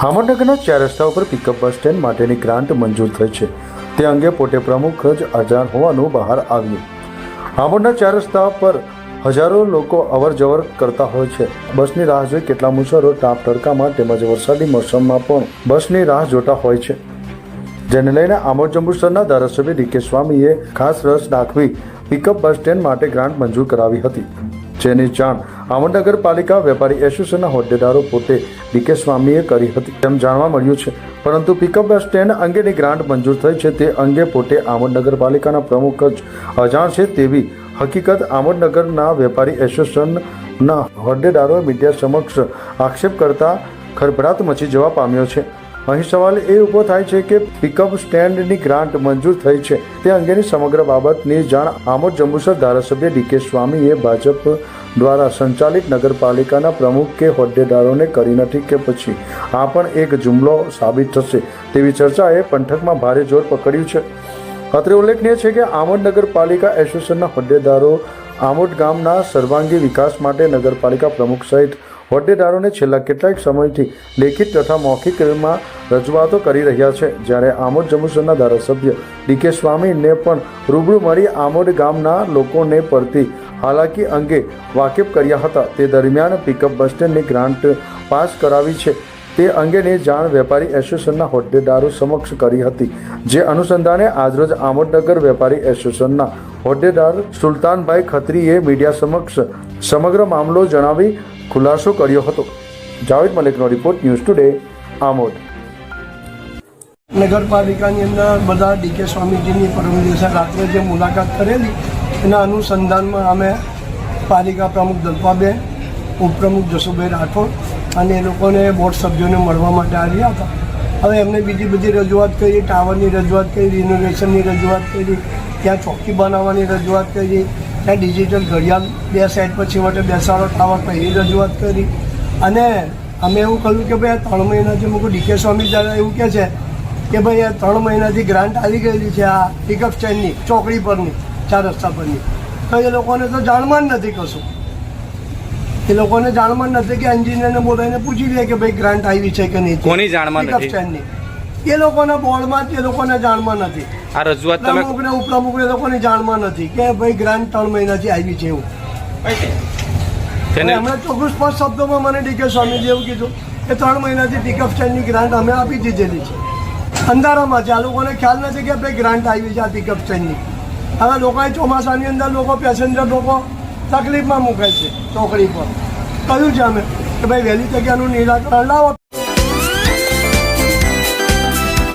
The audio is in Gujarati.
આમોદનગરના ચાર રસ્તા ઉપર પિકઅપ બસ સ્ટેન્ડ માટેની ગ્રાન્ટ મંજૂર થઈ છે. તે અંગે પોતે પ્રમુખ જ અજાણ હોવાનું બહાર આવ્યું. હામરના ચાર રસ્તા પર હજારો લોકો અવર જવર કરતા હોય છે. બસની રાહ જોઈ કેટલા મુસાફરો તાપ તડકામાં તેમજ વરસાદી મોસમમાં પણ બસની રાહ જોતા હોય છે. જેને લઈને આમોદ જંબુસરના ધારાસભ્ય ડીકે સ્વામીએ ખાસ રસ દાખવી પિકઅપ બસ સ્ટેન્ડ માટે ગ્રાન્ટ મંજૂર કરાવી હતી. જેની જાણ આમોદ નગરપાલિકા વેપારી એસોસિએશનના હોદ્દેદારો પોતે ડીકે સ્વામીએ કરી હતી. તેમ જાણવા મળ્યું છે. પરંતુ પિકઅપ બસ સ્ટેન્ડ અંગેની ગ્રાન્ટ મંજૂર થઈ છે તે અંગે પોતે આમોદ નગરપાલિકાના પ્રમુખ જ અજાણ છે તેવી હકીકત આમોદનગરના વેપારી એસોસિએશનના હોદ્દેદારોએ મીડિયા સમક્ષ આક્ષેપ કરતા ખરભરાટ મચી જવા પામ્યો છે. અહીં સવાલ એ ઊભો થાય છે કે પિકઅપ સ્ટેન્ડની ગ્રાન્ટ મંજૂર થઈ છે. તે અંગેની સમગ્ર બાબતની જાણ આમોદ જંબુસર ધારાસભ્ય ડીકે સ્વામીએ ભાજપ દ્વારા સંચાલિત નગરપાલિકાના પ્રમુખ કે હોદ્દેદારોને કરી નથી કે પછી આ પણ એક જુમલો સાબિત થશે તેવી ચર્ચાએ પંથકમાં ભારે જોર પકડ્યું છે. અત્રે ઉલ્લેખનીય છે કે આમોદ નગરપાલિકા એસોસિએશનના હોદ્દેદારો આમોદ ગામના સર્વાંગી વિકાસ માટે નગરપાલિકા પ્રમુખ સહિત હોદ્દેદારોને છેલ્લા કેટલાક સમયથી લેખિત તથા મૌખિકમાં રજૂઆતો કરી રહ્યા છે. જ્યારે આમોદ જંબુસરના ધારાસભ્ય ડીકે સ્વામીને પણ રૂબરૂ મળી આમોદ ગામના લોકોને પરથી હાલાકી અંગે વાકેફ કર્યા હતા. તે દરમિયાન પિકઅપ બસ સ્ટેન્ડની ગ્રાન્ટ પાસ કરાવી છે. તે અંગેની જાણ વેપારી એસોસિએશનના હોદ્દેદારો સમક્ષ કરી હતી. જે અનુસંધાને આજરોજ આમોદનગર વેપારી એસોસિએશનના હોદ્દેદાર સુલતાનભાઈ ખત્રીએ મીડિયા સમક્ષ સમગ્ર મામલો જણાવી ખુલાસો કર્યો હતો. જાવેદ મલિકનો રિપોર્ટ ન્યૂઝ ટુડે, આમોદ. નગરપાલિકાની અંદર બધા ડીકે સ્વામીજીની પરમ દિવસે રાત્રે જે મુલાકાત કરેલી, એના અનુસંધાનમાં અમે પાલિકા પ્રમુખ દલપાબેન, ઉપપ્રમુખ જસુભાઈ રાઠોડ અને એ લોકોને બોર્ડ સભ્યોને મળવા માટે આવ્યા હતા. હવે એમને બીજી બધી રજૂઆત કરી, ટાવરની રજૂઆત કરી રિનોવેશનની રજૂઆત કરી, ત્યાં ચોકી બનાવવાની રજૂઆત કરી ત્યાં ડિજિટલ ઘડિયાળ બે સાઈડ પછી માટે બેસાડો ટાવર પર એ રજૂઆત કરી. અને અમે એવું કહ્યું કે ભાઈ આ ત્રણ મહિનાથી મૂકું ડીકે સ્વામી એવું કહે છે કે ભાઈ આ ત્રણ મહિનાથી ગ્રાન્ટ આવી ગયેલી છે આ પિકઅપ સ્ટેન્ડની ચોકડી પરની ચાર રસ્તા પરની. તો એ લોકોને તો જાણમાં જ નથી કશું. એ લોકોને જાણમાં નથી કે એન્જિનિયરને બોલાવીને પૂછી લે કે ભાઈ ગ્રાન્ટ આવી છે કે નહીં. કોની જાણમાં પિકઅપ સ્ટેન્ડની એ લોકોના બોર્ડમાં તે લોકોના જાણમાં નથી. આ રજૂઆત તમે પ્રમુખને ઉપપ્રમુખને લોકોને જાણમાં નથી કે ભાઈ ગ્રાન્ટ ત્રણ મહિનાથી આવી છે એવું. એમણે ચોખ્ખું સ્પષ્ટ શબ્દોમાં મને ડીકે સ્વામીજી એવું કીધું કે ત્રણ મહિનાથી પિકઅપ સ્ટેન્ડની ગ્રાન્ટ અમે આપી દીધેલી છે. અંધારામાં છે. આ લોકોને ખ્યાલ નથી કે ભાઈ ગ્રાન્ટ આવી છે આ પિકઅપ સ્ટેન્ડની હવે લોકોએ ચોમાસાની અંદર લોકો પેસેન્જર લોકો તકલીફમાં મૂકે છે ચોકડી પર. કહ્યું છે અમે કે ભાઈ વહેલી જગ્યાનું નિરાકરણ લાવો.